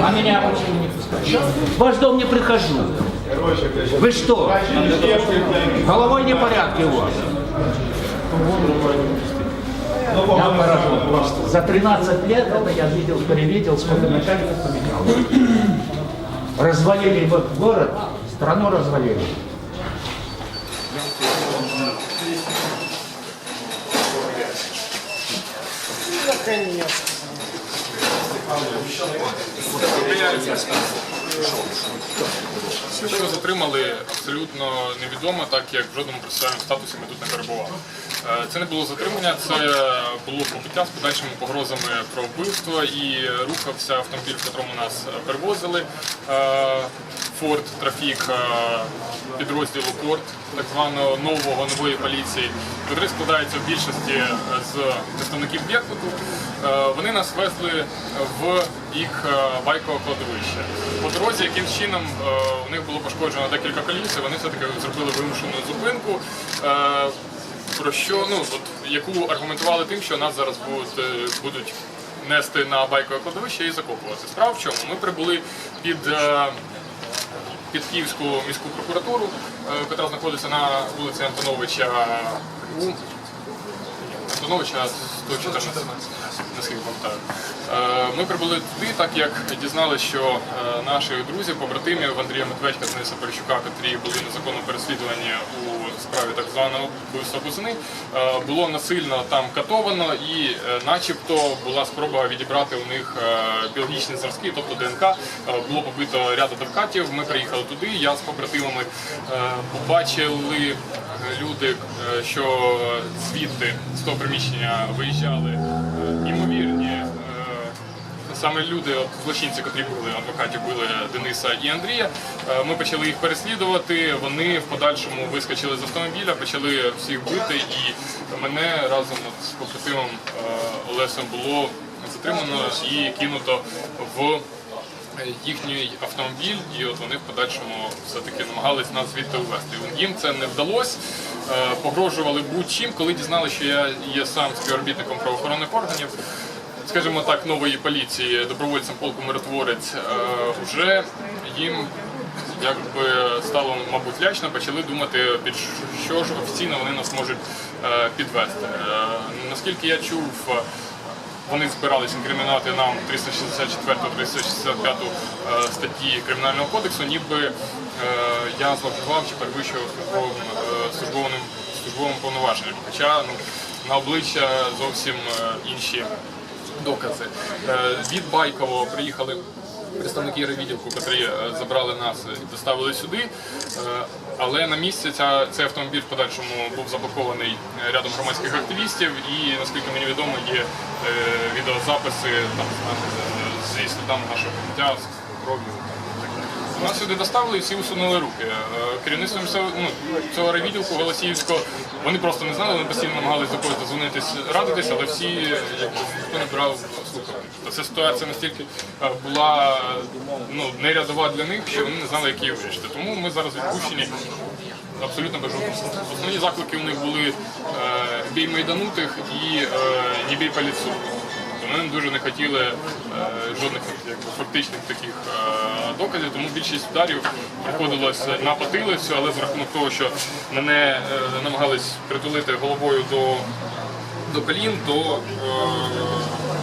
А меня ваш дом не прихожу. Вы что? Головой не порядки у вас. Я поражен просто. За 13 лет это я видел, перевидел, сколько начальников поменял. Развалили вот город, страну развалили. Що затримали абсолютно невідомо, так як в жодному процесуальному статусі ми тут не перебували. Е, Це не було затримання, це було побиття з подальшими погрозами про вбивство і рухався автомобіль, в котрому нас перевозили. Е, Форд Трафік е, підрозділу Порт, так званого нового нової поліції, котрий складається в більшості з представників Беркуту. Е, Вони нас везли в бік е, байкового кладовища. По дорозі, яким чином е, у них було пошкоджено декілька коліс, і вони все-таки зробили вимушену зупинку. е, Про що ну от яку аргументували тим, що нас зараз будуть, е, будуть нести на байкове кладовище і закопувати. Справа в чому? Ми прибули під е, під Київську міську прокуратуру, е, яка знаходиться на вулиці Антоновича у Антоновича 114, наскільки пам'ятаю. Е, Ми прибули туди, так як дізналися, що е, наших друзів, побратимів Андрія Медведька, Дениса Поліщука, котрі були незаконно переслідувані у справі так званого вбивства Бузини, е, було насильно там катовано і начебто була спроба відібрати у них біологічні зразки, тобто ДНК. Було побито ряд адвокатів. Ми приїхали туди. Я з побратимами побачили люди, е, що звідти з того приміщення виїжджали е, імовірні. е, Саме люди, от, злочинці, котрі були адвокатів, були Дениса і Андрія. Ми почали їх переслідувати. Вони в подальшому вискочили з автомобіля, почали всіх бити, і мене разом з побратимом Олесем було затримано і кинуто в їхній автомобіль, і от вони в подальшому все-таки намагались нас звідти увезти. Їм це не вдалося. Е, Погрожували будь-чим, коли дізналися, що я є сам співробітником правоохоронних органів. Скажімо так, нової поліції, добровольцем полку миротворець, вже їм якби стало, мабуть, лячно, почали думати, під що ж офіційно вони нас можуть е, підвести. Е, Наскільки я чув, вони збирались інкримінувати нам 364-365 е, статті Кримінального кодексу, ніби е, я зловживав чи перевищував службовим, е, службовим, службовим повноваженням. Хоча ну, на обличчя зовсім інші докази. Від Байкового приїхали представники райвідділку, котрі забрали нас і доставили сюди. Е, Але на місці ця, цей автомобіль в подальшому був заблокований е, рядом громадських активістів, і наскільки мені відомо, є е, відеозаписи там, зі слідами нашого життя, з кров'ю. Нас сюди доставили і всі усунули руки. Е, Керівництво ну, цього райвідділку Голосіївського, вони просто не знали, вони постійно намагалися до когось дозвонитись, радитись, але всі е, якби, ніхто не брав слухати. Ця ситуація настільки е, була ну, нерядова для них, що вони не знали, як її вирішити. Тому ми зараз відпущені абсолютно без жодного. Основні заклики у них були е, бій майданутих і е, не бій по. Вони дуже не хотіли е, жодних фактичних таких е, доказів, тому більшість ударів приходилось на потилицю, але за рахунок того, що мене е, намагались притулити головою до, до колін, то е,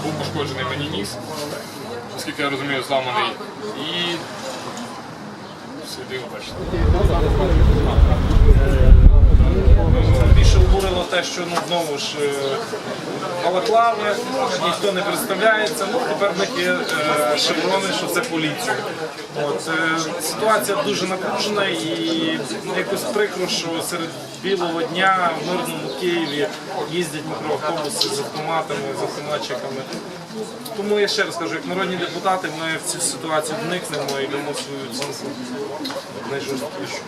був пошкоджений мені ніс, оскільки я розумію, зламаний. І бачите. Більше те, що ну знову ж е, балаклави, ніхто не представляється. Ну тепер в них є е, шеврони, що це поліція. От е, ситуація дуже напружена і якось прикро, що серед білого дня в мирному Києві їздять мікроавтобуси з автоматами, з автоматчиками. Тому я ще раз кажу, як народні депутати, ми в цю ситуацію вникнемо і дамо свою оцінку найжорсткішу.